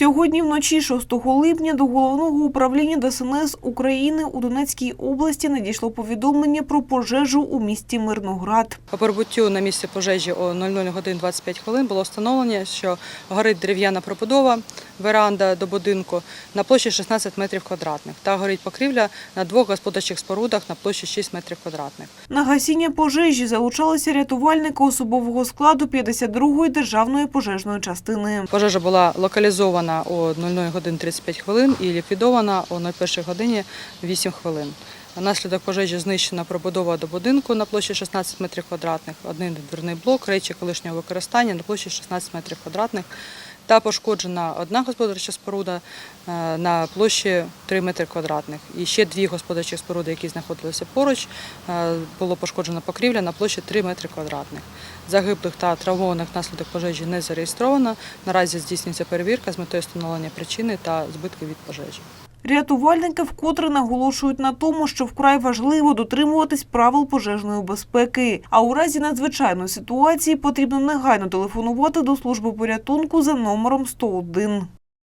Сьогодні вночі 6 липня до головного управління ДСНС України у Донецькій області надійшло повідомлення про пожежу у місті Мирноград. По прибуттю на місце пожежі о 00 годин 25 хвилин було встановлено, що горить дерев'яна пробудова, веранда до будинку на площі 16 метрів квадратних та горить покрівля на двох господарчих спорудах на площі 6 метрів квадратних. На гасіння пожежі залучалися рятувальники особового складу 52-ї державної пожежної частини. Пожежа була локалізована о 00 годин 35 хвилин і ліквідована о 01 годині 8 хвилин. Внаслідок пожежі знищена пробудова до будинку на площі 16 метрів квадратних, один дверний блок, речі колишнього використання на площі 16 метрів квадратних та пошкоджена одна господарча споруда е, на площі 3 метри квадратних. І ще дві господарчі споруди, які знаходилися поруч, е, було пошкоджено покрівля на площі 3 метри квадратних. Загиблих та травмованих внаслідок пожежі не зареєстровано. Наразі здійснюється перевірка з метою встановлення причини та збитків від пожежі. Рятувальники вкотре наголошують на тому, що вкрай важливо дотримуватись правил пожежної безпеки. А у разі надзвичайної ситуації потрібно негайно телефонувати до служби порятунку за номером 101.